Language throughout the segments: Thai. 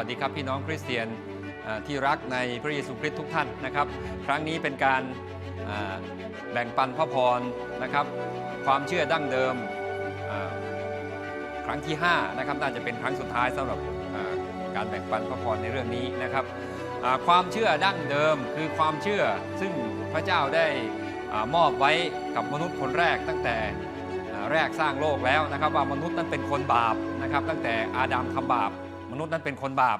สวัสดีครับพี่น้องคริสเตียนที่รักในพระเยซูคริสต์ทุกท่านนะครับ ครั้งนี้เป็นการแบ่งปันพระพรนะครับ ความเชื่อดั้งเดิมครั้งที่5นะครับน่าจะเป็นครั้งสุดท้ายสำหรับการแบ่งปันพระพรในเรื่องนี้นะครับความเชื่อดั้งเดิมคือความเชื่อซึ่งพระเจ้าได้มอบไว้กับมนุษย์คนแรกตั้งแต่แรกสร้างโลกแล้วนะครับว่ามนุษย์นั้นเป็นคนบาปนะครับตั้งแต่อาดัมทำบาป มนุษย์นั้นเป็นคนบาป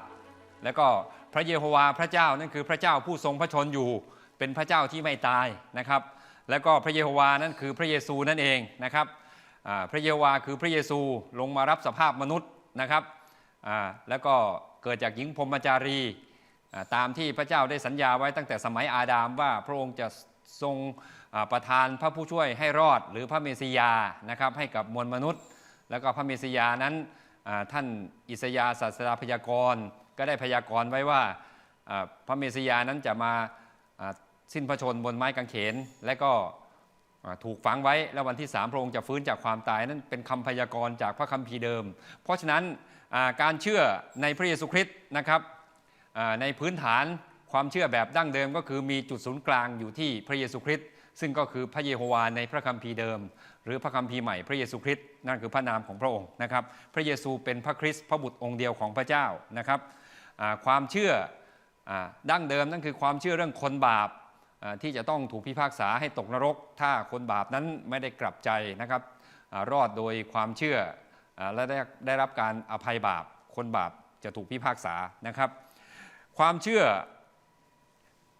แล้วก็พระเยโฮวาห์พระเจ้านั่นคือพระเจ้าผู้ทรงพระชนอยู่ เป็นพระเจ้าที่ไม่ตายนะครับ แล้วก็พระเยโฮวาห์นั่นคือพระเยซูนั่นเองนะครับพระเยโฮวาห์คือพระเยซูลงมารับสภาพมนุษย์นะครับแล้วก็เกิดจากหญิงพรมจารีตามที่พระเจ้าได้สัญญาไว้ตั้งแต่สมัยอาดามว่าพระองค์จะทรงประทานพระผู้ช่วยให้รอดหรือพระเมสสิยานะครับให้กับมวลมนุษย์ แล้วก็พระเมสสิยานั้น ท่านอิสยาศาสดาพยากรณ์ก็ได้พยากรณ์ไว้ว่าพระเมสยานั้นจะมาสิ้นพระชนบนไม้กางเขน และก็ถูกฝังไว้แล้ววันที่สามพระองค์จะฟื้นจากความตายนั้นเป็นคำพยากรณ์จากพระคัมภีร์เดิม เพราะฉะนั้นการเชื่อในพระเยซูคริสต์นะครับในพื้นฐานความเชื่อแบบดั้งเดิมก็คือมีจุดศูนย์กลางอยู่ที่พระเยซูคริสต์ ซึ่งก็คือพระเยโฮวาห์ในพระคัมภีร์เดิม หรือพระคัมภีร์ใหม่พระเยซูคริสต์นั่นคือพระนามของพระองค์นะครับพระเยซูเป็นพระคริสต์พระบุตรองค์เดียวของพระเจ้านะครับความเชื่ออดั้งเดิมนั่นคือความเชื่อเรื่องคนบาปที่จะต้องถูกพิพากษาให้ตกนรก ถ้าคนบาปนั้นไม่ได้กลับใจนะครับอรอดโดยความเชื่ออและได้ได้รับการอภัยบาป คนบาปจะถูกพิพากษานะครับ ความเชื่อ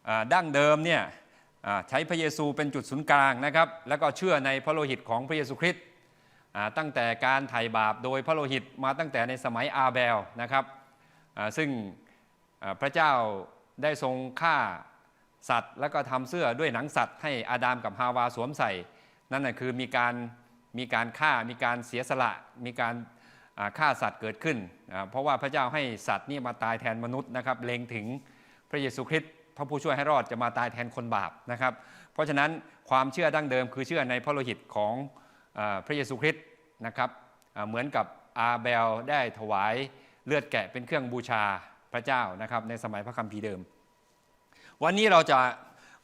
อดั้งเดิมเนี่ย ใช้พระเยซูเป็นจุดศูนย์กลางนะครับ แล้วก็เชื่อในพระโลหิตของพระเยซูคริสต์ตั้งแต่การไถ่บาปโดยพระโลหิตมาตั้งแต่ในสมัยอาเบลนะครับซึ่งพระเจ้าได้ทรงฆ่าสัตว์ แล้วก็ทำเสื้อด้วยหนังสัตว์ ให้อาดามกับฮาวาสวมใส่ นั่นนะคือมีการมีการฆ่ามีการเสียสละ มีการฆ่าสัตว์เกิดขึ้น เพราะว่าพระเจ้าให้สัตว์นี่มาตายแทนมนุษย์นะครับเล็งถึงพระเยซูคริสต์ พระผู้ช่วยให้รอดจะมาตายแทนคนบาปนะครับ เพราะฉะนั้นความเชื่อดั้งเดิมคือเชื่อในพระโลหิตของพระเยซูคริสต์นะครับเหมือนกับอาเบลได้ถวายเลือดแกะเป็นเครื่องบูชาพระเจ้านะครับในสมัยพระคัมภีร์เดิม วันนี้เราจะ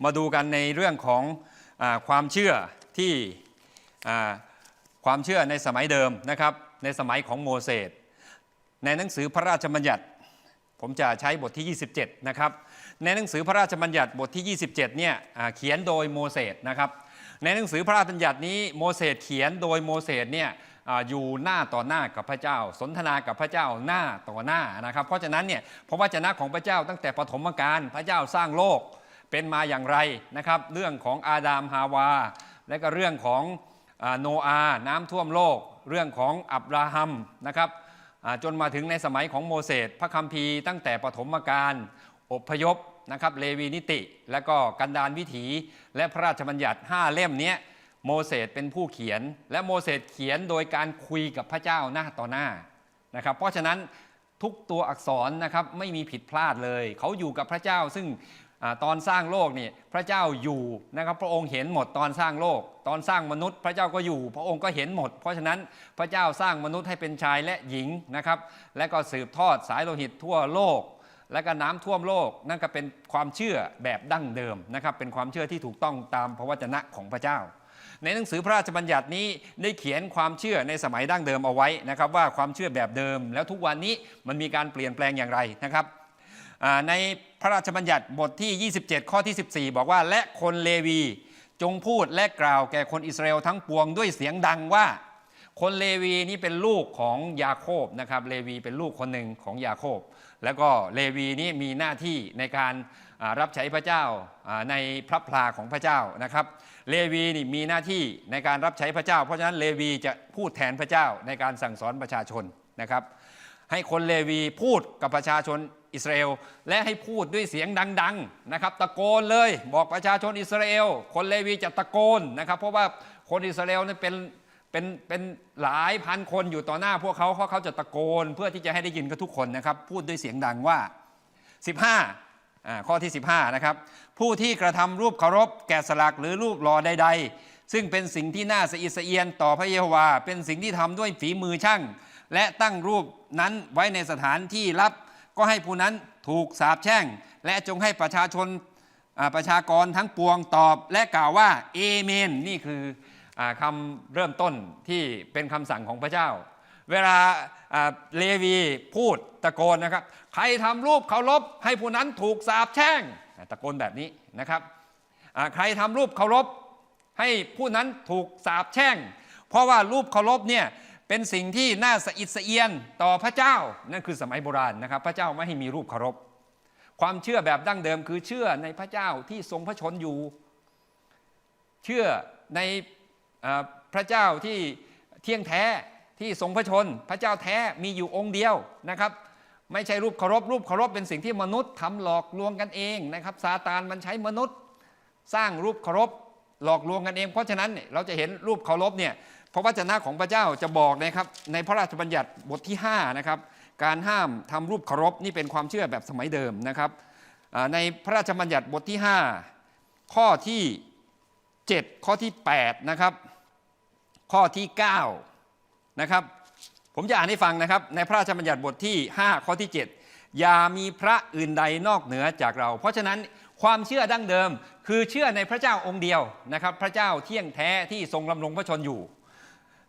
มาดูกันในเรื่องของอความเชื่อที่ความเชื่อในสมัยเดิมนะครับในสมัยของโมเสสในหนังสือพระราชบัญญัติ ผมจะใช้บทที่ 27 นะครับ ในหนังสือพระราชบัญญัติบทที่ 27 เนี่ยเขียนโดยโมเสสนะครับ ในหนังสือพระราชบัญญัตินี้โมเสสเขียนโดยโมเสสเนี่ยอยู่หน้าต่อหน้ากับพระเจ้า สนทนากับพระเจ้าหน้าต่อหน้านะครับ เพราะฉะนั้นเนี่ยพระวจนะของพระเจ้าตั้งแต่ปฐมกาลพระเจ้าสร้างโลกเป็นมาอย่างไรนะครับ เรื่องของอาดามฮาวา และก็เรื่องของโนอาห์น้ำท่วมโลก เรื่องของอับราฮัมนะครับจนมาถึงในสมัยของโมเสสพระคัมภีร์ตั้งแต่ปฐมกาล อบพยพนะครับเลวีนิติ และก็กันดานวิถี และพระราชบัญญัติ 5 เล่มนี้โมเสสเป็นผู้เขียน และโมเสสเขียนโดยการคุยกับพระเจ้าหน้าต่อหน้านะครับ เพราะฉะนั้นทุกตัวอักษรนะครับไม่มีผิดพลาดเลย เขาอยู่กับพระเจ้าซึ่งอตอนสร้างโลกนี่พระเจ้าอยู่นะครับ พระองค์เห็นหมดตอนสร้างโลก ตอนสร้างมนุษย์พระเจ้าก็อยู่ พระองค์ก็เห็นหมด เพราะฉะนั้นพระเจ้าสร้างมนุษย์ให้เป็นชายและหญิงนะครับ และก็สืบทอดสายโลหิตทั่วโลก และก็น้ำท่วมโลกนั่นก็เป็นความเชื่อแบบดั้งเดิมนะครับเป็นความเชื่อที่ถูกต้องตามพระวจนะของพระเจ้า ในหนังสือพระราชบัญญัตินี้ได้เขียนความเชื่อในสมัยดั้งเดิมเอาไว้นะครับว่าความเชื่อแบบเดิม แล้วทุกวันนี้มันมีการเปลี่ยนแปลงอย่างไรนะครับในพระราชบัญญัติบทที่ 27 ข้อที่ 14 บอกว่าและคนเลวีจงพูดและกล่าวแก่คนอิสราเอลทั้งปวงด้วยเสียงดังว่า คนเลวีนี่เป็นลูกของยาโคบนะครับเลวีเป็นลูกคนหนึ่งของยาโคบ แล้วก็เลวีนี่มีหน้าที่ในการรับใช้พระเจ้าในพระพลาของพระเจ้านะครับ เลวีนี่มีหน้าที่ในการรับใช้พระเจ้า เพราะฉะนั้นเลวีจะพูดแทนพระเจ้าในการสั่งสอนประชาชนนะครับ ให้คนเลวีพูดกับประชาชนอิสราเอลและให้พูดด้วยเสียงดังๆนะครับ ตะโกนเลยบอกประชาชนอิสราเอลคนเลวีจะตะโกนนะครับ เพราะว่าคนอิสราเอลนั้นเป็น เป็นเป็นหลายพันคนอยู่ต่อหน้าพวกเขาเพราะเขาจะตะโกน เพื่อที่จะให้ได้ยินกับทุกคนนะครับ พูดด้วยเสียงดังว่า 15อ่าข้อที่ 15 นะครับ ผู้ที่กระทำรูปเคารพ แกะสลักหรือรูปหล่อใด ๆ ซึ่งเป็นสิ่งที่น่าสะอิดสะเอียนต่อพระเยโฮวา เป็นสิ่งที่ทำด้วยฝีมือช่าง และตั้งรูปนั้นไว้ในสถานที่ลับ ก็ให้ผู้นั้นถูกสาปแช่ง และจงให้ประชาชนอาประชากรทั้งปวงตอบและกล่าวว่าเอเมน นี่คือ คำเริ่มต้นที่เป็นคำสั่งของพระเจ้า เวลาเลวีพูดตะโกนนะครับ ใครทำรูปเคารพให้ผู้นั้นถูกสาปแช่งตะโกนแบบนี้นะครับใครทำรูปเคารพให้ผู้นั้นถูกสาปแช่ง เพราะว่ารูปเคารพเนี่ยเป็นสิ่งที่น่าสะอิดสะเอียนต่อพระเจ้า นั่นคือสมัยโบราณนะครับ พระเจ้าไม่ให้มีรูปเคารพ ความเชื่อแบบดั้งเดิมคือเชื่อในพระเจ้าที่ทรงพระชนอยู่ เชื่อใน พระเจ้าที่เที่ยงแท้ที่ทรงพระชน พระเจ้าแท้มีอยู่องค์เดียวนะครับ ไม่ใช่รูปเคารพรูปเคารพเป็นสิ่งที่มนุษย์ทำหลอกลวงกันเองนะครับซาตานมันใช้มนุษย์สร้างรูปเคารพหลอกลวงกันเอง เพราะฉะนั้นเราจะเห็นรูปเคารพเนี่ยพระวจนะของพระเจ้าจะบอกนะครับในพระราชบัญญัติบทที่5นะครับการห้ามทำรูปเคารพนี่เป็นความเชื่อแบบสมัยเดิมนะครับในพระราชบัญญัติบทที่ 5 ข้อที่ 7 ข้อที่8นะครับ ข้อที่9นะครับผมจะอ่านให้ฟังนะครับ ในพระราชบัญญัติบทที่ 5 ข้อที่ 7 อย่ามีพระอื่นใดนอกเหนือจากเรา เพราะฉะนั้นความเชื่อดั้งเดิม คือเชื่อในพระเจ้าองค์เดียวนะครับ พระเจ้าเที่ยงแท้ที่ทรงลำรงพระชนอยู่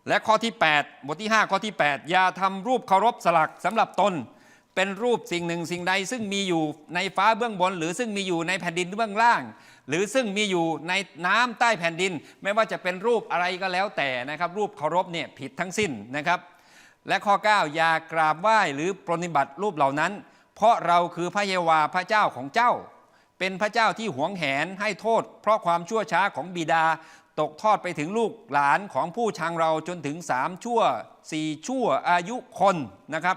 และข้อที่ 8 บทที่ 5 ข้อที่ 8 อย่าทำรูปเคารพสลักสำหรับตน เป็นรูปสิ่งหนึ่งสิ่งใดซึ่งมีอยู่ในฟ้าเบื้องบน หรือซึ่งมีอยู่ในแผ่นดินเบื้องล่าง หรือซึ่งมีอยู่ในน้ำใต้แผ่นดิน ไม่ว่าจะเป็นรูปอะไรก็แล้วแต่นะครับ รูปเคารพเนี่ยผิดทั้งสิ้นนะครับ และข้อ 9 อย่ากราบไหว้หรือปรนนิบัติรูปเหล่านั้น เพราะเราคือพระเยาวาพระเจ้าของเจ้า เป็นพระเจ้าที่หวงแหนให้โทษ เพราะความชั่วช้าของบิดาตกทอดไปถึงลูกหลานของผู้ชังเราจนถึงสามชั่วสี่ชั่วอายุคนนะครับ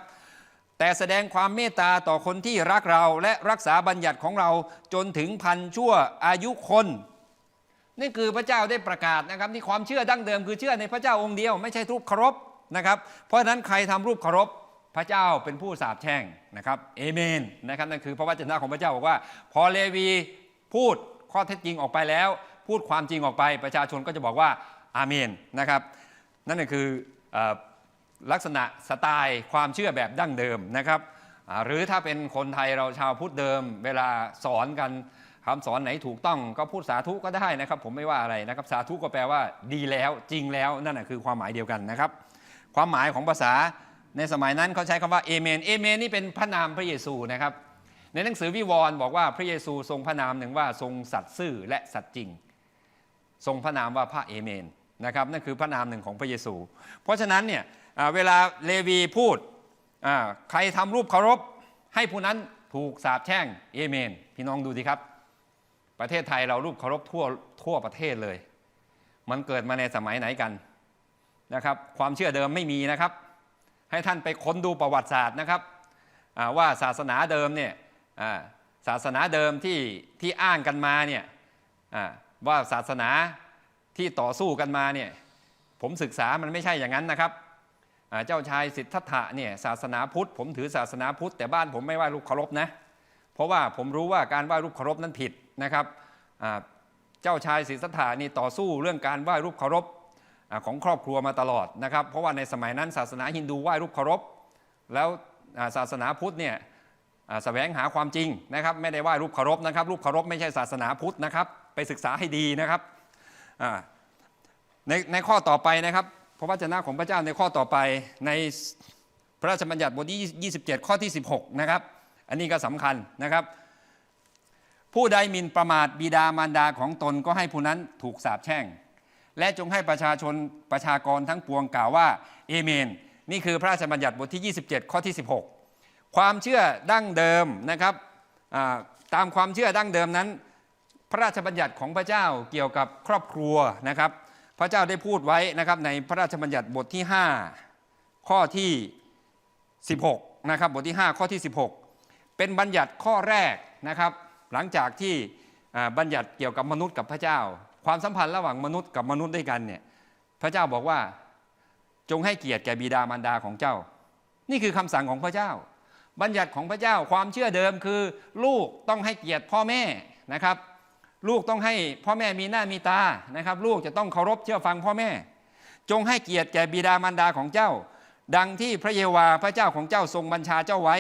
แต่แสดงความเมตตาต่อคนที่รักเราและรักษาบัญญัติของเราจนถึงพันชั่วอายุคนนี่คือพระเจ้าได้ประกาศนะครับนี่ความเชื่อดั้งเดิมคือเชื่อในพระเจ้าองค์เดียว ไม่ใช่รูปเคารพนะครับ เพราะฉะนั้นใครทำรูปเคารพพระเจ้าเป็นผู้สาปแช่งนะครับเอเมนนะครับนั่นคือพระวจนะของพระเจ้าบอกว่า พอเลวีพูดข้อเท็จจริงออกไปแล้ว พูดความจริงออกไปประชาชนก็จะบอกว่าอาเมนนะครับ นั่นก็คืออ ลักษณะสไตล์ความเชื่อแบบดั้งเดิมนะครับ หรือถ้าเป็นคนไทยเราชาวพุทธเดิม เวลาสอนกันคำสอนไหนถูกต้องก็พูดสาธุก็ได้นะครับ ผมไม่ว่าอะไรนะครับ สาธุก็แปลว่าดีแล้วจริงแล้วนั่นนะคือความหมายเดียวกันนะครับ ความหมายของภาษาในสมัยนั้นเขาใช้คำว่าเอเมนเอเมนนี่เป็นพระนามพระเยซูนะครับ ในหนังสือวิวรณ์บอกว่าพระเยซูทรงพระนามหนึ่งว่าทรงสัตย์ซื่อและสัตย์จริง ทรงพระนามว่าพระเอเมนนะครับนั่นคือพระนามหนึ่งของพระเยซู เพราะฉะนั้นเนี่ย เวลาเลวีพูดใครทำรูปเคารพให้ผู้นั้นถูกสาปแช่งเอเมน พี่น้องดูสิครับ ประเทศไทยเรารูปเคารพทั่วทั่วประเทศเลย มันเกิดมาในสมัยไหนกันนะครับ ความเชื่อเดิมไม่มีนะครับ ให้ท่านไปค้นดูประวัติศาสตร์นะครับว่าศาสนาเดิมเนี่ยศาสนาเดิมที่ที่อ้างกันมาเนี่ยว่าศาสนาที่ต่อสู้กันมาเนี่ยผมศึกษามันไม่ใช่อย่างนั้นนะครับ เจ้าชายสิทธัตถะเนี่ยศาสนาพุทธ ผมถือศาสนาพุทธ แต่บ้านผมไม่ไหว้รูปเคารพนะ เพราะว่าผมรู้ว่าการไหว้รูปเคารพนั้นผิดนะครับเจ้าชายสิทธัตถะนี่ต่อสู้เรื่องการไหว้รูปเคารพของครอบครัวมาตลอดนะครับ เพราะว่าในสมัยนั้นศาสนาฮินดูไหว้รูปเคารพ แล้วศาสนาพุทธเนี่ยอ่าแสวงหาความจริงนะครับ ไม่ได้ไหว้รูปเคารพนะครับ รูปเคารพไม่ใช่ศาสนาพุทธนะครับ ไปศึกษาให้ดีนะครับในในข้อต่อไปนะครับ พระวจนะของพระเจ้าในข้อต่อไปในพระราชบัญญัติบทที่27 ข้อที่ 16 นะครับ อันนี้ก็สำคัญนะครับ ผู้ใดมินประมาทบิดามารดาของตนก็ให้ผู้นั้นถูกสาปแช่ง และจงให้ประชาชนประชากรทั้งปวงกล่าวว่าเอเมน นี่คือพระราชบัญญัติบทที่ 27 ข้อที่ 16 ความเชื่อดั้งเดิมนะครับตามความเชื่อดั้งเดิมนั้น พระราชบัญญัติของพระเจ้าเกี่ยวกับครอบครัวนะครับ พระเจ้าได้พูดไว้นะครับในพระราชบัญญัติบทที่ 5 ข้อที่ 16นะครับบทที่ 5 ข้อที่ 16 เป็นบัญญัติข้อแรกนะครับหลังจากที่บัญญัติเกี่ยวกับมนุษย์กับพระเจ้า ความสัมพันธ์ระหว่างมนุษย์กับมนุษย์ด้วยกันเนี่ยพระเจ้าบอกว่าจงให้เกียรติแก่บิดามารดาของเจ้า นี่คือคำสั่งของพระเจ้า บัญญัติของพระเจ้าความเชื่อเดิมคือ ลูกต้องให้เกียรติพ่อแม่นะครับ ลูกต้องให้พ่อแม่มีหน้ามีตานะครับ ลูกจะต้องเคารพเชื่อฟังพ่อแม่ จงให้เกียรติแก่บิดามารดาของเจ้า ดังที่พระเยโวาห์พระเจ้าของเจ้าทรงบัญชาเจ้าไว้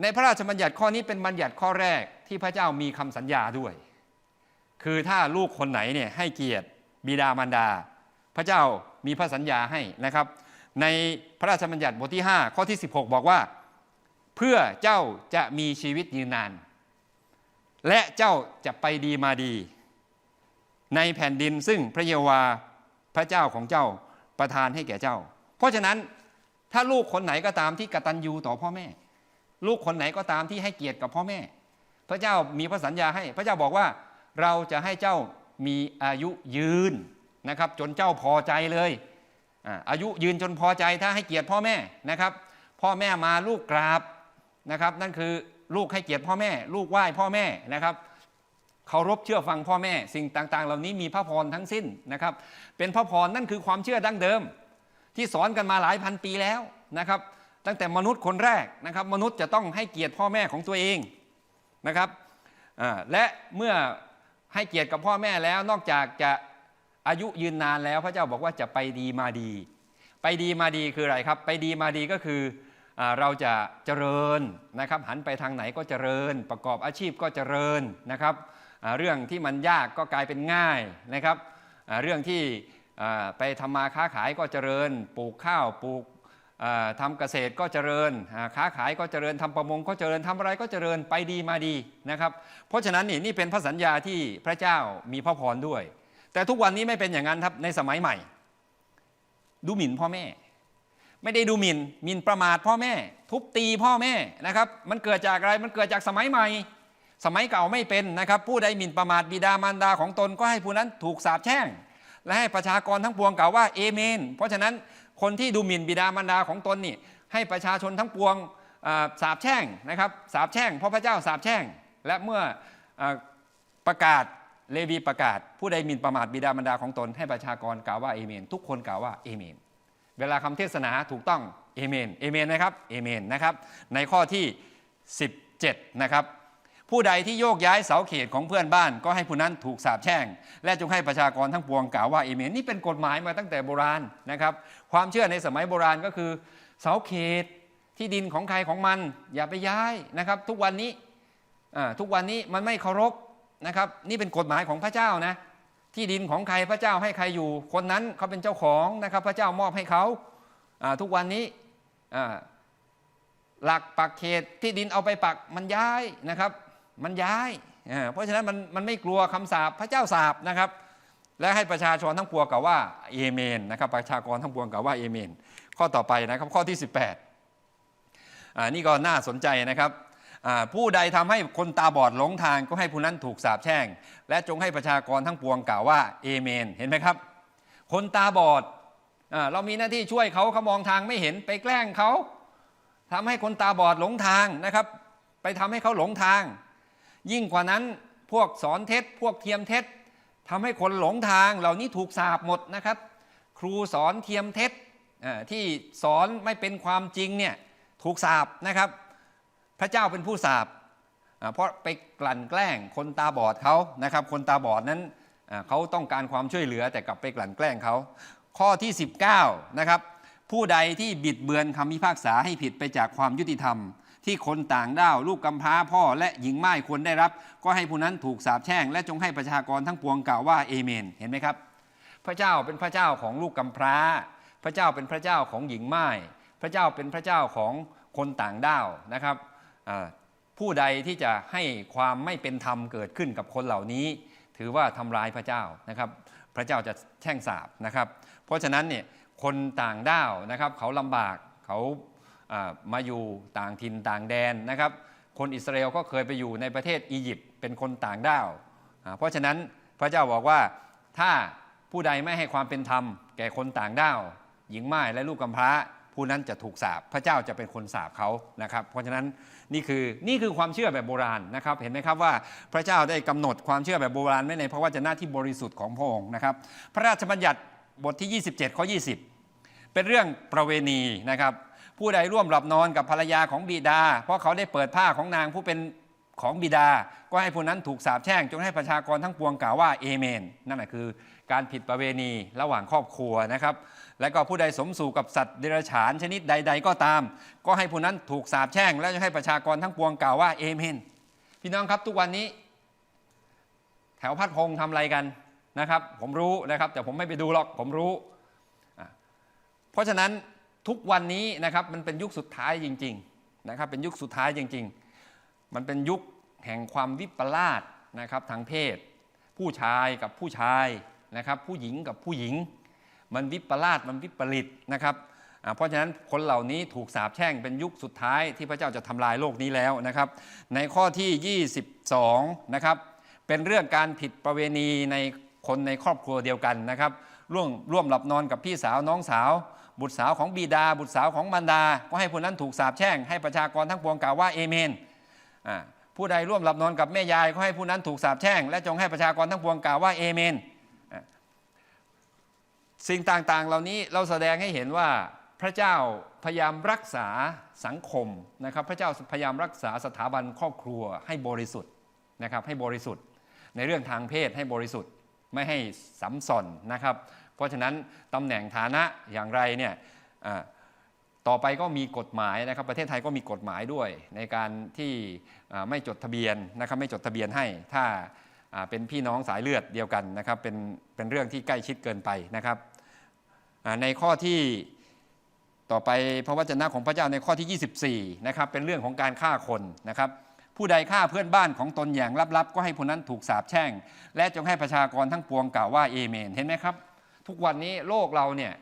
ในพระราชบัญญัติข้อนี้เป็นบัญญัติข้อแรกที่พระเจ้ามีคำสัญญาด้วย คือถ้าลูกคนไหนเนี่ยให้เกียรติบิดามารดา พระเจ้ามีพระสัญญาให้นะครับ ในพระราชบัญญัติบทที่ 5 ข้อที่ 16 บอกว่า เพื่อเจ้าจะมีชีวิตยืนนาน และเจ้าจะไปดีมาดี ในแผ่นดินซึ่งพระเยโฮวาพระเจ้าของเจ้าประทานให้แก่เจ้า เพราะฉะนั้นถ้าลูกคนไหนก็ตามที่กตัญญูต่อพ่อแม่ ลูกคนไหนก็ตามที่ให้เกียรติกับพ่อแม่ พระเจ้ามีพระสัญญาให้ พระเจ้าบอกว่าเราจะให้เจ้ามีอายุยืนนะครับ จนเจ้าพอใจเลยอาอายุยืนจนพอใจถ้าให้เกียรติพ่อแม่นะครับ พ่อแม่มาลูกกราบนะครับ นั่นคือ ลูกให้เกียรติพ่อแม่ ลูกไหว้พ่อแม่นะครับเคารพเชื่อฟังพ่อแม่ สิ่งต่างๆ เหล่านี้มีพระพรทั้งสิ้นนะครับ เป็นพระพรนั่นคือความเชื่อดั้งเดิม ที่สอนกันมาหลายพันปีแล้วนะครับ ตั้งแต่มนุษย์คนแรกนะครับ มนุษย์จะต้องให้เกียรติพ่อแม่ของตัวเองนะครับและเมื่อให้เกียรติกับพ่อแม่แล้วนอกจากจะอายุยืนนานแล้วพระเจ้าบอกว่าจะไปดีมาดี ไปดีมาดีคืออะไรครับ ไปดีมาดีก็คือ เราจะเจริญนะครับหันไปทางไหนก็เจริญ ประกอบอาชีพก็เจริญนะครับเรื่องที่มันยากก็กลายเป็นง่ายนะครับเรื่องที่ไปทำมาค้าขายก็เจริญ ปลูกข้าวปลูกอ่าทำเกษตรก็เจริญค้าขายก็เจริญทำประมงก็เจริญทำอะไรก็เจริญไปดีมาดีนะครับ เพราะฉะนั้นนี่นี่เป็นพระสัญญาที่พระเจ้ามีพระพรด้วย แต่ทุกวันนี้ไม่เป็นอย่างนั้นครับในสมัยใหม่ ดูหมิ่นพ่อแม่ ไม่ได้ดูหมิ่นหมิ่นประมาทพ่อแม่ ทุบตีพ่อแม่นะครับ มันเกิดจากอะไรมันเกิดจากสมัยใหม่ สมัยเก่าไม่เป็นนะครับ ผู้ใดหมิ่นประมาทบิดามารดาของตนก็ให้ผู้นั้นถูกสาปแช่ง และให้ประชากรทั้งปวงกล่าวว่าเอเมน เพราะฉะนั้นคนที่ดูหมิ่นบิดามารดาของตนนี่ให้ประชาชนทั้งปวงสาปแช่งนะครับสาปแช่งเพราะพระเจ้าสาปแช่ง และเมื่ออประกาศเลวีประกาศ ผู้ใดหมิ่นประมาทบิดามารดาของตน ให้ประชากรกล่าวว่าเอเมน ทุกคนกล่าวว่าเอเมน เวลาคำเทศนาถูกต้องเอเมนเอเมนนะครับเอเมนนะครับ ในข้อที่ 17 นะครับ ผู้ใดที่โยกย้ายเสาเขตของเพื่อนบ้าน ก็ให้ผู้นั้นถูกสาปแช่ง และจงให้ประชากรทั้งปวงกล่าวว่าเอเมนนี่เป็นกฎหมายมาตั้งแต่โบราณนะครับ ความเชื่อในสมัยโบราณก็คือเสาเขตที่ดินของใครของมัน อย่าไปย้ายนะครับ ทุกวันนี้ทุกวันนี้มันไม่เคารพนะครับ นี่เป็นกฎหมายของพระเจ้านะ ที่ดินของใครพระเจ้าให้ใครอยู่ คนนั้นเขาเป็นเจ้าของนะครับ พระเจ้ามอบให้เขาทุกวันนี้หลักปักเขตที่ดินเอาไปปักมันย้ายนะครับ มันย้าย เพราะฉะนั้นมันมันไม่กลัวคำสาปพระเจ้าสาปนะครับ และให้ประชาชนทั้งปวงกล่าวว่าเอเมนนะครับ ประชากรทั้งปวงกล่าวว่าเอเมน ข้อต่อไปนะครับข้อที่ 18อ่านี่ก็น่าสนใจนะครับ ผู้ใดทำให้คนตาบอดหลงทางก็ให้ผู้นั้นถูกสาปแช่ง และจงให้ประชากรทั้งปวงกล่าวว่าเอเมน เห็นไหมครับ คนตาบอดอเรามีหน้าที่ช่วยเขาเขามองทางไม่เห็นไปแกล้งเขาทำให้คนตาบอดหลงทางนะครับ ไปทำให้เขาหลงทาง ยิ่งกว่านั้นพวกสอนเท็จ พวกเทียมเท็จทำให้คนหลงทาง เหล่านี้ถูกสาปหมดนะครับ ครูสอนเทียมเท็จที่สอนไม่เป็นความจริงเนี่ยถูกสาปนะครับ พระเจ้าเป็นผู้สาปเพราะไปกลั่นแกล้งคนตาบอดเขานะครับ คนตาบอดนั้นเขาต้องการความช่วยเหลือแต่กลับไปกลั่นแกล้งเขา ข้อที่ 19นะครับผู้ใดที่บิดเบือนคำพิพากษาให้ผิดไปจากความยุติธรรม ที่คนต่างด้าวลูกกำพร้าพ่อและหญิงไม่ายควรได้รับ ก็ให้ผู้นั้นถูกสาปแช่ง และจงให้ประชากรทั้งปวงกล่าวว่าเอเมนเห็นไหมครับ พระเจ้าเป็นพระเจ้าของลูกกำพร้า พระเจ้าเป็นพระเจ้าของหญิงไม่ายพระเจ้าเป็นพระเจ้าของคนต่างด้าวนะครับ ผู้ใดที่จะให้ความไม่เป็นธรรมเกิดขึ้นกับคนเหล่านี้ ถือว่าทำร้ายพระเจ้านะครับพระเจ้าจะแช่งสาบนะครับ เพราะฉะนั้นเนี่ยคนต่างด้าวนะครับเขาลำบากเขามาอยู่ต่างถิ่นต่างแดนนะครับ คนอิสราเอลก็เคยไปอยู่ในประเทศอียิปต์เป็นคนต่างด้าว เพราะฉะนั้นพระเจ้าบอกว่าถ้าผู้ใดไม่ให้ความเป็นธรรม แก่คนต่างด้าว หญิงม่ายและลูกกำพร้า ผู้นั้นจะถูกสาปพระเจ้าจะเป็นคนสาปเขานะครับ เพราะฉะนั้นนี่คือนี่คือความเชื่อแบบโบราณนะครับ เห็นไหมครับว่าพระเจ้าได้กำหนดความเชื่อแบบโบราณไว้ในพระวจนะที่บริสุทธิ์ของพระองค์นะครับ พระราชบัญญัติบทที่ 27ข้อ20 เป็นเรื่องประเวณีนะครับ ผู้ใดร่วมหลับนอนกับภรรยาของบิดา เพราะเขาได้เปิดผ้าของนางผู้เป็น ของบิดา ก็ให้ผู้นั้นถูกสาปแช่งจงให้ประชากรทั้งปวงกล่าวว่าเอเมน นั่นแหะคือการผิดประเวณีระหว่างครอบครัวนะครับ และก็ผู้ใดสมสู่กับสัตว์เดรัจฉานชนิดใด ๆ ก็ตาม ก็ให้ผู้นั้นถูกสาปแช่ง และจะให้ประชากรทั้งปวงกล่าวว่าเอเมน พี่น้องครับทุกวันนี้ แถวพัดพงษ์ทำอะไรกันนะครับ ผมรู้นะครับ แต่ผมไม่ไปดูหรอกผมรู้ เพราะฉะนั้นทุกวันนี้นะครับมันเป็นยุคสุดท้ายจริง ๆนะครับ เป็นยุคสุดท้ายจริง ๆ มันเป็นยุคแห่งความวิปลาสนะครับทางเพศ ผู้ชายกับผู้ชายนะครับผู้หญิงกับผู้หญิง มันวิปลาสมันวิปริตนะครับเพราะฉะนั้นคนเหล่านี้ถูกสาปแช่งเป็นยุคสุดท้ายที่พระเจ้าจะทำลายโลกนี้แล้วนะครับ ในข้อที่ 22นะครับเป็นเรื่องการผิดประเวณีในคนในครอบครัวเดียวกันนะครับ ร่วมร่วมหลับนอนกับพี่สาวน้องสาว บุตรสาวของบิดา บุตรสาวของมารดา ก็ให้ผู้นั้นถูกสาปแช่งให้ประชากรทั้งปวงกล่าวว่าเอเมน ผู้ใดร่วมหลับนอนกับแม่ยายก็ให้ผู้นั้นถูกสาปแช่ง และจงให้ประชากรทั้งปวงกล่าวว่าเอเมน สิ่งต่างๆ เหล่านี้เราแสดงให้เห็นว่าพระเจ้าพยายามรักษาสังคมนะครับ พระเจ้าพยายามรักษาสถาบันครอบครัวให้บริสุทธิ์นะครับให้บริสุทธิ์ในเรื่องทางเพศให้บริสุทธิ์ไม่ให้สัมสอนนะครับ เพราะฉะนั้นตำแหน่งฐานะอย่างไรเนี่ย ต่อไปก็มีกฎหมายนะครับ ประเทศไทยก็มีกฎหมายด้วย ในการที่ไม่จดทะเบียนนะครับไม่จดทะเบียนให้ถ้าเป็นพี่น้องสายเลือดเดียวกันนะครับเป็นเป็นเรื่องที่ใกล้ชิดเกินไปนะครับในข้อที่ต่อไปพระวจนะของพระเจ้าในข้อที่ 24นะครับเป็นเรื่องของการฆ่าคนนะครับผู้ใดฆ่าเพื่อนบ้านของตนอย่างลับๆ ก็ให้ผู้นั้นถูกสาปแช่ง และจงให้ประชากรทั้งปวงกล่าวว่าเอเมน เห็นไหมครับ ทุกวันนี้โลกเราเนี่ย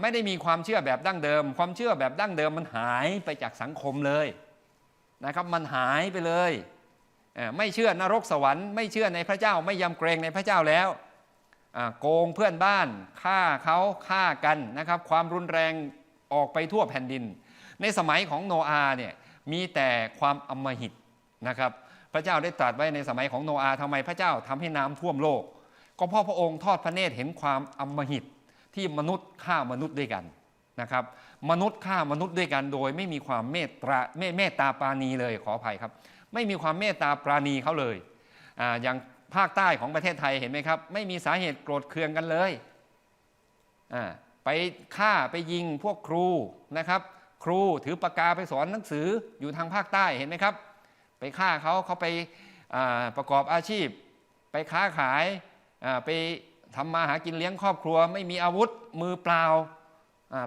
ไม่ได้มีความเชื่อแบบดั้งเดิม ความเชื่อแบบดั้งเดิมมันหายไปจากสังคมเลยนะครับมันหายไปเลย ไม่เชื่อนรกสวรรค์ไม่เชื่อในพระเจ้าไม่ยำเกรงในพระเจ้าแล้วโกงเพื่อนบ้านฆ่าเขาฆ่ากันนะครับ ความรุนแรงออกไปทั่วแผ่นดิน ในสมัยของโนอาห์เนี่ยมีแต่ความอำมหิตนะครับ พระเจ้าได้ตรัสไว้ในสมัยของโนอาห์ทำไมพระเจ้าทำให้น้ำท่วมโลก ก็เพราะพระองค์ทอดพระเนตรเห็นความอำมหิต ที่มนุษย์ฆ่ามนุษย์ด้วยกันนะครับ มนุษย์ฆ่ามนุษย์ด้วยกันโดย ไม่มีความเมตตาเมตตาปราณีเลยขออภัยครับ ไม่มีความเมตตาปราณีเขาเลยออย่างภาคใต้ของประเทศไทยเห็นไหมครับ ไม่มีสาเหตุโกรธเคืองกันเลยไปฆ่าไปยิงพวกครูนะครับ ครูถือปากกาไปสอนหนังสืออยู่ทางภาคใต้เห็นไหมครับ ไปฆ่าเขาเขาไปประกอบอาชีพ ไปค้าขายไป ทำมาหากินเลี้ยงครอบครัว ไม่มีอาวุธมือเปล่า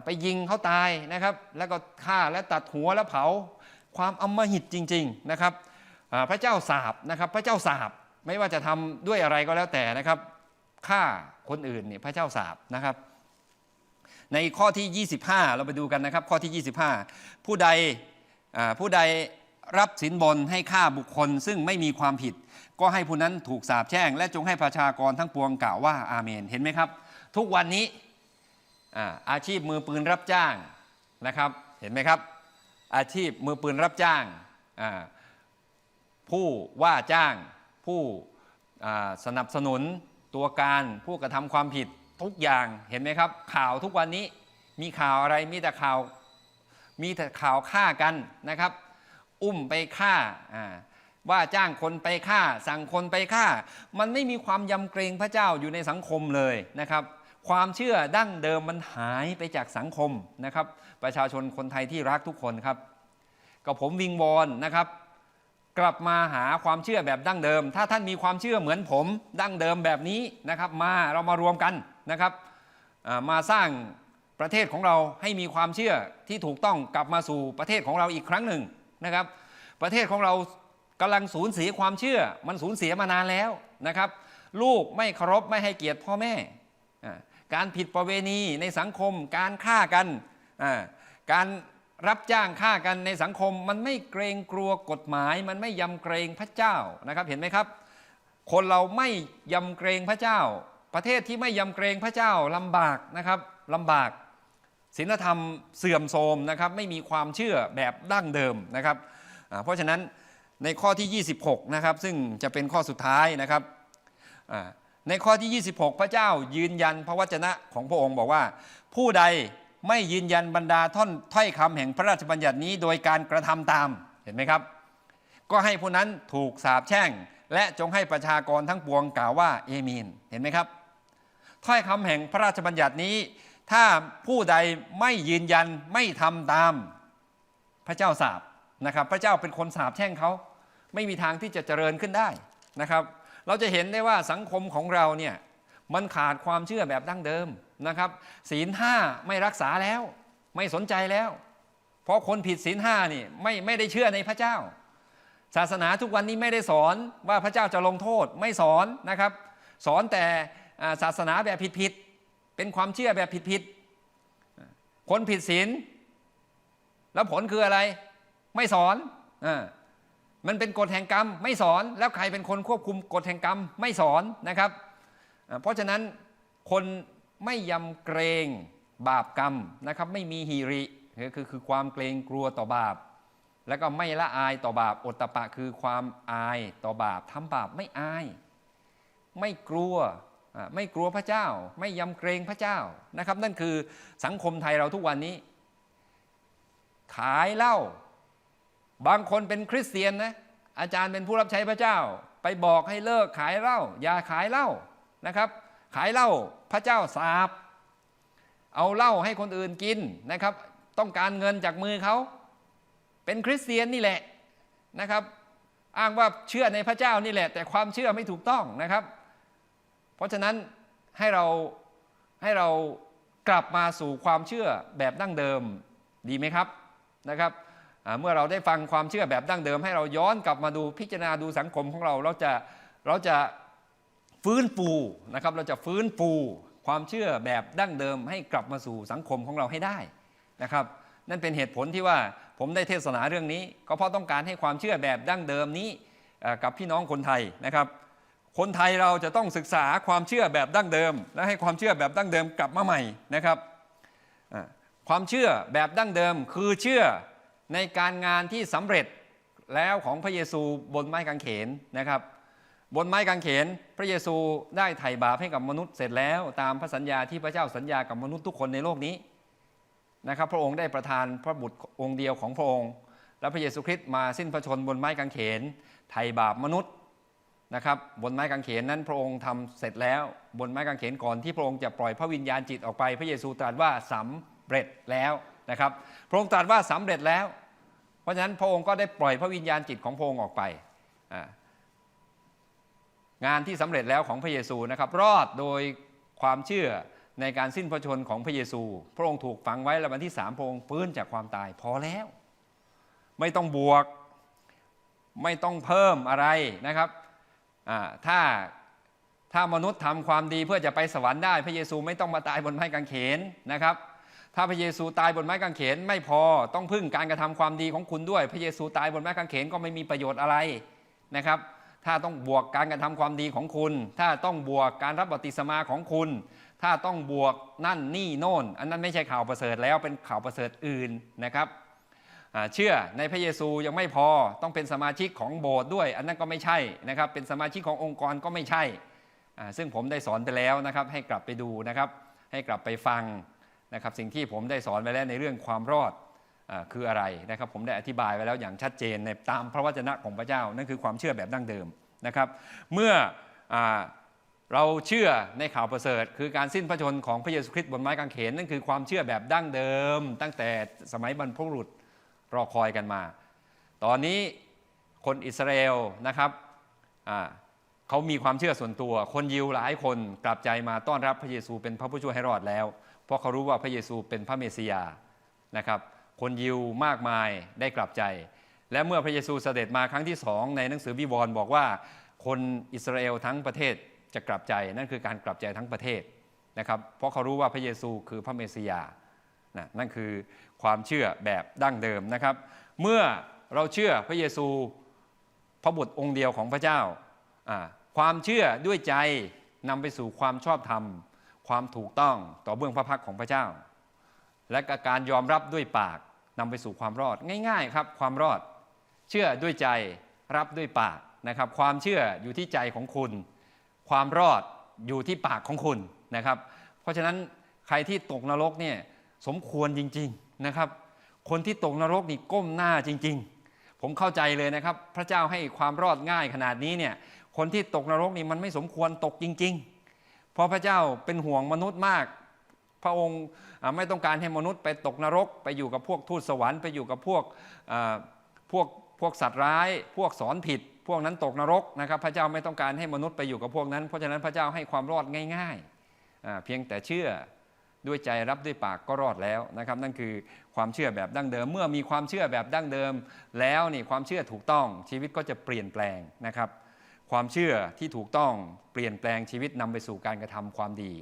ไปยิงเขาตายนะครับ แล้วก็ฆ่าและตัดหัวและเผาความอำมหิตจริง ๆนะครับพระเจ้าสาบนะครับพระเจ้าสาบไม่ว่าจะทำด้วยอะไรก็แล้วแต่นะครับฆ่าคนอื่นเนี่ยพระเจ้าสาบนะครับ ในข้อที่ 25 เราไปดูกันนะครับ ข้อที่ 25 ผู้ใดผู้ใดรับสินบนให้ฆ่าบุคคลซึ่งไม่มีความผิด ก็ให้ผู้นั้นถูกสาปแช่ง และจงให้ประชากรทั้งปวงกล่าวว่าอาเมนเห็นไหมครับ ทุกวันนี้อาอาชีพมือปืนรับจ้างนะครับเห็นไหมครับ อาชีพมือปืนรับจ้าง ผู้ว่าจ้าง ผู้สนับสนุนตัวการผู้กระทำความผิดทุกอย่างเห็นไหมครับ ข่าวทุกวันนี้มีข่าวอะไรมีแต่ข่าวมีแต่ข่าวฆ่ากันนะครับ อุ้มไปฆ่า ว่าจ้างคนไปฆ่า สั่งคนไปฆ่า มันไม่มีความยำเกรงพระเจ้าอยู่ในสังคมเลยนะครับ ความเชื่อดั้งเดิมมันหายไปจากสังคมนะครับ ประชาชนคนไทยที่รักทุกคนครับก็ผมวิงวอนนะครับ กลับมาหาความเชื่อแบบดั้งเดิม ถ้าท่านมีความเชื่อเหมือนผมดั้งเดิมแบบนี้นะครับ มาเรามารวมกันนะครับมาสร้างประเทศของเราให้มีความเชื่อที่ถูกต้องกลับมาสู่ประเทศของเราอีกครั้งหนึ่งนะครับ ประเทศของเรา กำลังสูญเสียความเชื่อ มันสูญเสียมานานแล้วนะครับ ลูกไม่เคารพไม่ให้เกียรติพ่อแม่ การผิดประเวณีในสังคม การฆ่ากัน การรับจ้างฆ่ากันในสังคม มันไม่เกรงกลัวกฎหมาย มันไม่ยำเกรงพระเจ้านะครับ เห็นไหมครับ คนเราไม่ยำเกรงพระเจ้า ประเทศที่ไม่ยำเกรงพระเจ้าลำบากนะครับลำบากศีลธรรมเสื่อมโทรมนะครับ ไม่มีความเชื่อแบบดั้งเดิมนะครับ เพราะฉะนั้น ในข้อที่ 26 นะครับ ซึ่งจะเป็นข้อสุดท้ายนะครับในข้อที่ 26 พระเจ้ายืนยันพระวจนะของพระองค์บอกว่า ผู้ใดไม่ยืนยันบรรดาท่อนถ้อยคำแห่งพระราชบัญญัตินี้โดยการกระทำตามเห็นไหมครับ ก็ให้ผู้นั้นถูกสาปแช่ง และจงให้ประชากรทั้งปวงกล่าวว่าเอเมนเห็นไหมครับถ้อยคำแห่งพระราชบัญญัตินี้ ถ้าผู้ใดไม่ยืนยันไม่ทำตาม พระเจ้าสาบนะครับ พระเจ้าเป็นคนสาบแช่งเขา ไม่มีทางที่จะเจริญขึ้นได้นะครับ เราจะเห็นได้ว่าสังคมของเราเนี่ยมันขาดความเชื่อแบบดั้งเดิมนะครับ ศีลห้าไม่รักษาแล้ว ไม่สนใจแล้ว เพราะคนผิดศีลห้านี่ไม่ไม่ได้เชื่อในพระเจ้า ศาสนาทุกวันนี้ไม่ได้สอนว่าพระเจ้าจะลงโทษไม่สอนนะครับ สอนแต่ศาสนาแบบผิดๆเป็นความเชื่อแบบผิดๆคนผิดศีลแล้วผลคืออะไร ไม่สอนอา มันเป็นกฎแห่งกรรมไม่สอนแล้วใครเป็นคนควบคุมกฎแห่งกรรมไม่สอนนะครับ เพราะฉะนั้นคนไม่ยำเกรงบาปกรรมนะครับไม่มีฮีริคือคือความเกรงกลัวต่อบาป แล้วก็ไม่ละอายต่อบาปอดตะปะคือความอายต่อบาปทำบาปไม่อาย ไม่กลัวไม่กลัวพระเจ้า ไม่ยำเกรงพระเจ้านะครับ นั่นคือสังคมไทยเราทุกวันนี้ ขายเหล้า บางคนเป็นคริสเตียนนะอาจารย์เป็นผู้รับใช้พระเจ้า ไปบอกให้เลิกขายเหล้าอย่าขายเหล้านะครับ ขายเหล้าพระเจ้าสาบ เอาเหล้าให้คนอื่นกินนะครับ ต้องการเงินจากมือเขา เป็นคริสเตียนนี่แหละนะครับ อ้างว่าเชื่อในพระเจ้านี่แหละ แต่ความเชื่อไม่ถูกต้องนะครับ เพราะฉะนั้นให้เราให้เรากลับมาสู่ความเชื่อแบบดั้งเดิมดีไหมครับนะครับ เมื่อเราได้ฟังความเชื่อแบบดั้งเดิม ให้เราย้อนกลับมาดูพิจารณาดูสังคมของเรา เราจะเราจะฟื้นฟูนะครับ เราจะฟื้นฟูความเชื่อแบบดั้งเดิม ให้กลับมาสู่สังคมของเราให้ได้นะครับ นั่นเป็นเหตุผลที่ว่าผมได้เทศนาเรื่องนี้ ก็เพราะต้องการให้ความเชื่อแบบดั้งเดิมนี้กับพี่น้องคนไทยนะครับ คนไทยเราจะต้องศึกษาความเชื่อแบบดั้งเดิม และให้ความเชื่อแบบดั้งเดิมกลับมาใหม่นะครับ ความเชื่อแบบดั้งเดิมคือเชื่อ ในการงานที่สำเร็จแล้วของพระเยซูบนไม้กางเขนนะครับ บนไม้กางเขนพระเยซูได้ไถ่บาปให้กับมนุษย์เสร็จแล้วตามพระสัญญาที่พระเจ้าสัญญากับมนุษย์ทุกคนในโลกนี้นะครับ พระองค์ได้ประทานพระบุตรองค์เดียวของพระองค์ และพระเยซูคริสต์มาสิ้นพระชนบนไม้กางเขนไถ่บาปมนุษย์นะครับบนไม้กางเขนนั้นพระองค์ทำเสร็จแล้วบนไม้กางเขนก่อนที่พระองค์จะปล่อยพระวิญญาณจิตออกไป พระเยซูตรัสว่าสำเร็จแล้ว นะครับ พระองค์ตรัสว่าสำเร็จแล้ว เพราะฉะนั้นพระองค์ก็ได้ปล่อยพระวิญญาณจิตของพระองค์ออกไป งานที่สำเร็จแล้วของพระเยซูนะครับ รอดโดยความเชื่อในการสิ้นพระชนของพระเยซู พระองค์ถูกฝังไว้แล้ววันที่สามพระองค์ฟื้นจากความตายพอแล้ว ไม่ต้องบวก ไม่ต้องเพิ่มอะไรนะครับถ้าถ้ามนุษย์ทำความดีเพื่อจะไปสวรรค์ได้ พระเยซูไม่ต้องมาตายบนไม้กางเขนนะครับ ถ้าพระเยซูตายบนไม้กางเขนไม่พอต้องพึ่งการกระทำความดีของคุณด้วย พระเยซูตายบนไม้กางเขนก็ไม่มีประโยชน์อะไรนะครับ ถ้าต้องบวกการกระทำความดีของคุณ ถ้าต้องบวกการรับบัติศมาของคุณ ถ้าต้องบวกนั่นนี่โน่น อันนั้นไม่ใช่ข่าวประเสริฐแล้วเป็นข่าวประเสริฐอื่นนะครับเชื่อในพระเยซูยังไม่พอต้องเป็นสมาชิกของโบสถ์ด้วย อันนั้นก็ไม่ใช่นะครับเป็นสมาชิกขององค์กรก็ไม่ใช่ ซึ่งผมได้สอนไปแล้วนะครับ ให้กลับไปดูนะครับ ให้กลับไปฟัง นะครับสิ่งที่ผมได้สอนไปแล้วในเรื่องความรอดอคืออะไรนะครับผมได้อธิบายไว้แล้วอย่างชัดเจนในตามพระวจนะของพระเจ้านั่นคือความเชื่อแบบดั้งเดิมนะครับเมื่ออเราเชื่อในข่าวประเสริฐ คือการสิ้นพระชนของพระเยซูคริสต์บนไม้กางเขนนั่นคือความเชื่อแบบดั้งเดิม ตั้งแต่สมัยบรรพบุรุษรอคอยกันมา ตอนนี้คนอิสราเอลนะครับเขามีความเชื่อส่วนตัว คนยิวหลายคนกลับใจมาต้อนรับพระเยซูเป็นพระผู้ช่วยให้รอดแล้ว เพราะเขารู้ว่าพระเยซูเป็นพระเมสสิยานะครับคนยิวมากมายได้กลับใจ และเมื่อพระเยซูเสด็จมาครั้งที่สองในหนังสือวิวรณ์บอกว่า คนอิสราเอลทั้งประเทศจะกลับใจนั่นคือการกลับใจทั้งประเทศนะครับเพราะเขารู้ว่าพระเยซูคือพระเมสสิยานะนั่นคือความเชื่อแบบดั้งเดิมนะครับ เมื่อเราเชื่อพระเยซูพระบุตรองค์เดียวของพระเจ้าอ่าความเชื่อด้วยใจนำไปสู่ความชอบธรรม ความถูกต้องต่อเบื้องพระพักของพระเจ้า และกการยอมรับด้วยปากนำไปสู่ความรอดง่าย ๆ ครับ ความรอด เชื่อด้วยใจรับด้วยปากนะครับ ความเชื่ออยู่ที่ใจของคุณ ความรอดอยู่ที่ปากของคุณนะครับ เพราะฉะนั้นใครที่ตกนรกเนี่ยสมควรจริง ๆนะครับ คนที่ตกนรกนี่ก้มหน้าจริง ๆ ผมเข้าใจเลยนะครับ พระเจ้าให้ความรอดง่ายขนาดนี้เนี่ยคนที่ตกนรกนี่มันไม่สมควรตกจริง ๆ เพราะพระเจ้าเป็นห่วงมนุษย์มาก พระองค์ไม่ต้องการให้มนุษย์ไปตกนรก ไปอยู่กับพวกทูตสวรรค์ไปอยู่กับพวกพวกพวกสัตว์ร้าย พวกสอนผิด พวกนั้นตกนรกนะครับพระเจ้าไม่ต้องการให้มนุษย์ไปอยู่กับพวกนั้น เพราะฉะนั้นพระเจ้าให้ความรอดง่ายๆเพียงแต่เชื่อด้วยใจรับด้วยปากก็รอดแล้วนะครับนั่นคือความเชื่อแบบดั้งเดิม เมื่อมีความเชื่อแบบดั้งเดิมแล้วนี่ความเชื่อถูกต้องชีวิตก็จะเปลี่ยนแปลงนะครับ ความเชื่อที่ถูกต้องเปลี่ยนแปลงชีวิตนำไปสู่การกระทำความดี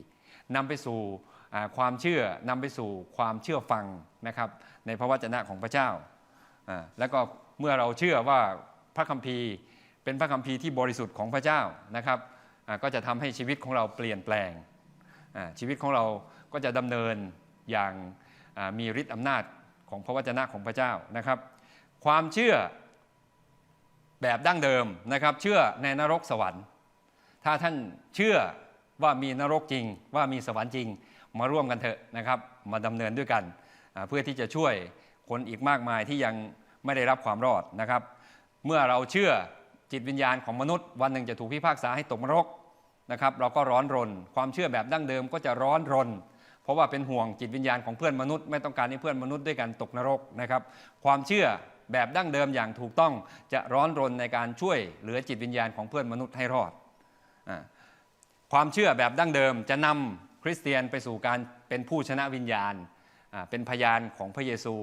นำไปสู่ความเชื่อนำไปสู่ความเชื่อฟังนะครับ ในพระวจนะของพระเจ้า แล้วก็เมื่อเราเชื่อว่าพระคัมภีร์เป็นพระคัมภีร์ที่บริสุทธิ์ของพระเจ้านะครับก็จะทำให้ชีวิตของเราเปลี่ยนแปลง ชีวิตของเราก็จะดำเนินอย่างมีฤทธิ์อำนาจของพระวจนะของพระเจ้านะครับ ความเชื่อ แบบดั้งเดิมนะครับ เชื่อในนรกสวรรค์ ถ้าท่านเชื่อว่ามีนรกจริง ว่ามีสวรรค์จริง มาร่วมกันเถอะนะครับ มาดำเนินด้วยกัน เพื่อที่จะช่วยคนอีกมากมายที่ยังไม่ได้รับความรอดนะครับ เมื่อเราเชื่อจิตวิญญาณของมนุษย์ วันหนึ่งจะถูกพิพากษาให้ตกนรกนะครับ เราก็ร้อนรน ความเชื่อแบบดั้งเดิมก็จะร้อนรน เพราะว่าเป็นห่วงจิตวิญญาณของเพื่อนมนุษย์ ไม่ต้องการให้เพื่อนมนุษย์ด้วยกันตกนรกนะครับ ความเชื่อ แบบดั้งเดิมอย่างถูกต้องจะร้อนรนในการช่วยเหลือจิตวิญญาณของเพื่อนมนุษย์ให้รอดอความเชื่อแบบดั้งเดิมจะนำคริสเตียนไปสู่การเป็นผู้ชนะวิญญาณ เป็นพยานของพระเยซู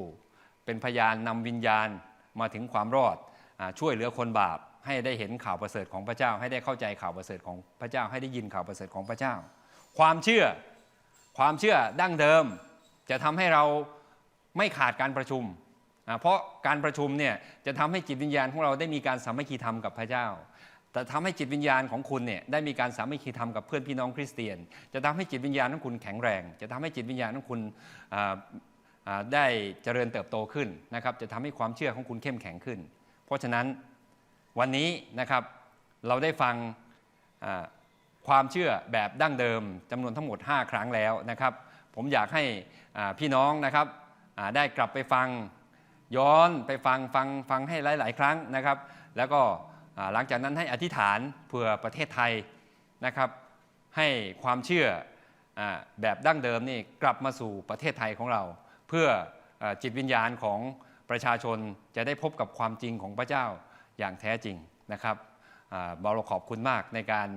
เป็นพยานนำวิญญาณมาถึงความรอดอช่วยเหลือคนบาปให้ได้เห็นข่าวประเสริฐของพระเจ้า ให้ได้เข้าใจข่าวประเสริฐของพระเจ้า ให้ได้ยินข่าวประเสริฐของพระเจ้า ความเชื่อความเชื่อดั้งเดิม จะทำให้เราไม่ขาดการประชุม เพราะการประชุมเนี่ยจะทำให้จิตวิญญาณของเราได้มีการสามัคคีธรรมกับพระเจ้า แต่ทำให้จิตวิญญาณของคุณเนี่ยได้มีการสามัคคีธรรมกับเพื่อนพี่น้องคริสเตียน จะทำให้จิตวิญญาณของคุณแข็งแรง จะทำให้จิตวิญญาณของคุณได้เจริญเติบโตขึ้นนะครับ จะทำให้ความเชื่อของคุณเข้มแข็งขึ้น เพราะฉะนั้นวันนี้นะครับเราได้ฟังความเชื่อแบบดั้งเดิมจำนวนทั้งหมด 5 ครั้งแล้วนะครับ ผมอยากให้พี่น้องนะครับได้กลับไปฟัง ย้อนไปฟังฟังฟังให้หลาย ๆ ครั้งนะครับ แล้วก็หลังจากนั้นให้อธิษฐานเพื่อประเทศไทยนะครับ ให้ความเชื่ออแบบดั้งเดิมนี่กลับมาสู่ประเทศไทยของเรา เพื่ออจิตวิญญาณของประชาชนจะได้พบกับความจริงของพระเจ้าอย่างแท้จริงนะครับเราขอบคุณมากในการ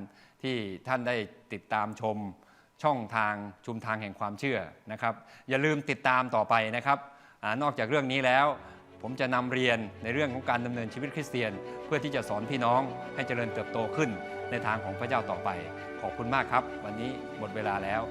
ที่ท่านได้ติดตามชมช่องทางชุมทางแห่งความเชื่อนะครับ อย่าลืมติดตามต่อไปนะครับ นอกจากเรื่องนี้แล้ว ผมจะนำเรียนในเรื่องของการดำเนินชีวิตคริสเตียน เพื่อที่จะสอนพี่น้องให้เจริญเติบโตขึ้นในทางของพระเจ้าต่อไป ขอบคุณมากครับ วันนี้หมดเวลาแล้ว